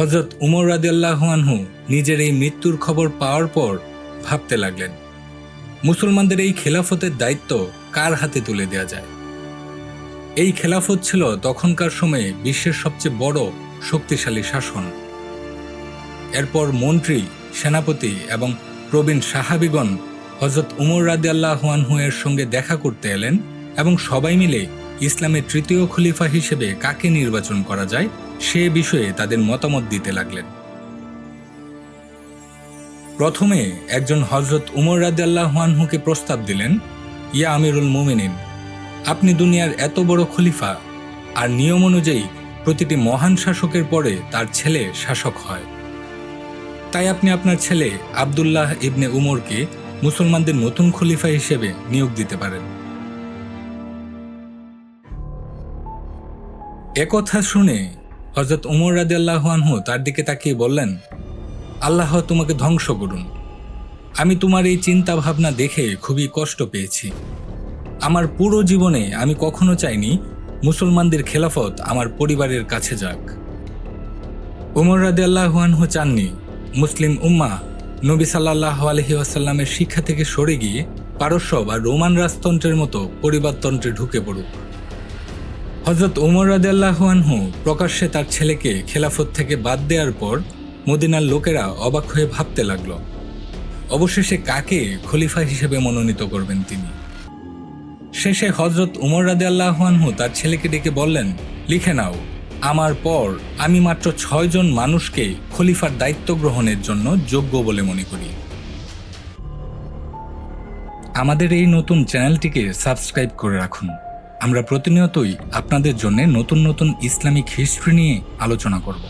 হজরত উমর রাদিয়াল্লাহুয়ানহু নিজের এই মৃত্যুর খবর পাওয়ার পর ভাবতে লাগলেন, মুসলমানদের এই খেলাফতের দায়িত্ব কার হাতে তুলে দেওয়া যায়? এই খেলাফত ছিল তখনকার সময়ে বিশ্বের সবচেয়ে বড় শক্তিশালী শাসন। এরপর মন্ত্রী, সেনাপতি এবং প্রবীণ সাহাবিগণ হজরত উমর রাদিয়াল্লাহুয়ানহু এর সঙ্গে দেখা করতে এলেন এবং সবাই মিলে ইসলামের তৃতীয় খলিফা হিসেবে কাকে নির্বাচন করা যায়, সে বিষয়ে তাদের মতামত দিতে লাগলেন। প্রথমে একজন হজরত উমর রাদিয়াল্লাহুয়ানহুকে প্রস্তাব দিলেন, ইয়া আমিরুল মুমিনিন, আপনি দুনিয়ার এত বড় খলিফা, আর নিয়ম অনুযায়ী প্রতিটি মহান শাসকের পরে তার ছেলে শাসক হয়। তাই আপনি আপনার ছেলে আবদুল্লাহ ইবনে উমরকে মুসলমানদের নতুন খলিফা হিসেবে নিয়োগ দিতে পারেন। একথা শুনে হজরত উমর রাদিয়াল্লাহুয়ানহু তার দিকে তাকিয়ে বললেন, আল্লাহ তোমাকে ধ্বংস করুন। আমি তোমার এই চিন্তা ভাবনা দেখে খুবই কষ্ট পেয়েছি। আমার পুরো জীবনে আমি কখনো চাইনি মুসলমানদের খেলাফত আমার পরিবারের কাছে যাক। উমর রাদিয়াল্লাহুয়ানহু চাননি মুসলিম উম্মা নবী সাল্লাহ আলহি আসাল্লামের শিক্ষা থেকে সরে গিয়ে পারস্য বা রোমান রাজতন্ত্রের মতো পরিবারতন্ত্রে ঢুকে পড়ুক। হজরত উমর রাদিয়াল্লাহুয়ানহু প্রকাশ্যে তার ছেলেকে খেলাফত থেকে বাদ দেওয়ার পর মদিনার লোকেরা অবাক হয়ে ভাবতে লাগল, অবশেষে কাকে খলিফা হিসেবে মনোনীত করবেন তিনি? শেষে হজরত উমর রাদে আল্লাহানহু তার ছেলেকে ডেকে বললেন, লিখে নাও, আমার পর আমি মাত্র ছয়জন মানুষকে খলিফার দায়িত্ব গ্রহণের জন্য যোগ্য বলে মনে করি। আমাদের এই নতুন চ্যানেলটিকে সাবস্ক্রাইব করে রাখুন। আমরা প্রতিনিয়তই আপনাদের জন্য নতুন নতুন ইসলামিক হিস্ট্রি নিয়ে আলোচনা করব।